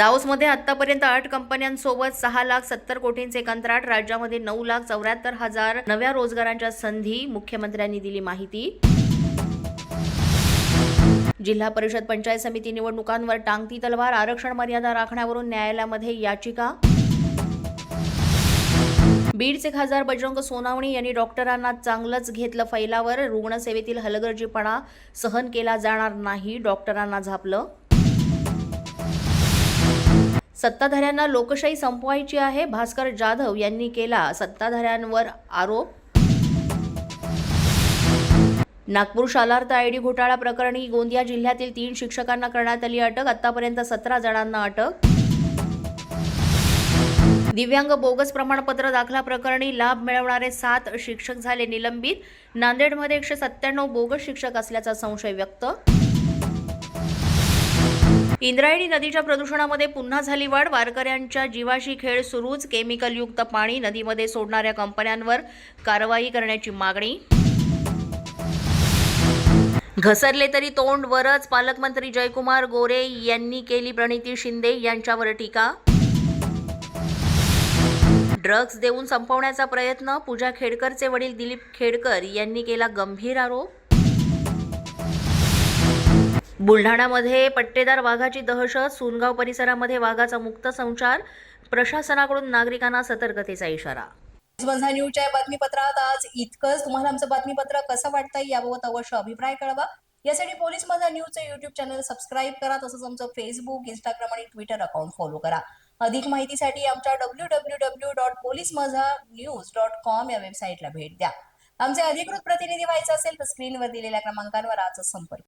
दाओसमध्ये आतापर्यंत आठ कंपन्यांसोबत सहा लाख सत्तर कोटींचे कंत्राट राज्यामध्ये नऊ लाख चौऱ्याहत्तर हजार नव्या रोजगारांच्या संधी मुख्यमंत्र्यांनी दिली माहिती. जिल्हा परिषद पंचायत समिती निवडणुकांवर टांगती तलवार आरक्षण मर्यादा राखण्यावरून न्यायालयामध्ये याचिका. बीडचे खासदार बजरंग सोनावणी यांनी डॉक्टरांना चांगलंच घेतलं फैलावर रुग्णसेवेतील हलगर्जीपणा सहन केला जाणार नाही डॉक्टरांना झापलं. सत्ताधाऱ्यांना लोकशाही संपवायची आहे भास्कर जाधव यांनी केला सत्ताधाऱ्यांवर आरोप. नागपूर शालार्थ आयडी घोटाळा प्रकरणी गोंदिया जिल्ह्यातील तीन शिक्षकांना करण्यात आली अटक आतापर्यंत सतरा जणांना अटक. दिव्यांग बोगस प्रमाणपत्र दाखला प्रकरणी लाभ मिळवणारे सात शिक्षक झाले निलंबित. नांदेडमध्ये एकशे सत्त्याण्णव बोगस शिक्षक असल्याचा संशय व्यक्त. इंद्रायणी नदीच्या प्रदूषणामध्ये पुन्हा झाली वाढ. वारकऱ्यांच्या जीवाशी खेळ सुरूच. केमिकलयुक्त पाणी नदीमध्ये सोडणाऱ्या कंपन्यांवर कारवाई करण्याची मागणी. घसरले तरी तोंड वरच. पालकमंत्री जयकुमार गोरे यांनी केली प्रणिती शिंदे यांच्यावर टीका. ड्रग्ज देऊन संपवण्याचा प्रयत्न. पूजा खेडकरचे वडील दिलीप खेडकर यांनी केला गंभीर आरोप. बुलढाण्यामध्ये पट्टेदार वाघाची दहशत सुनगाव परिसरामध्ये वाघाचा मुक्त संचार प्रशासनाकडून नागरिकांना सतर्कतेचा इशारा. माझा न्यूजच्या बातमीपत्रात आज इतकंच. तुम्हाला आमचं बातमीपत्र कसं वाटतंय याबाबत अवश्य अभिप्राय कळवा. यासाठी पोलीस माझा न्यूजचं युट्यूब चॅनल सबस्क्राईब करा तसंच आमचं फेसबुक इंस्टाग्राम आणि ट्विटर अकाउंट फॉलो करा. अधिक माहितीसाठी आमच्या W W W dot police Majha news dot com या वेबसाईटला भेट द्या. आमचे अधिकृत प्रतिनिधी व्हायचं असेल तर स्क्रीनवर दिलेल्या क्रमांकांवर आजच संपर्क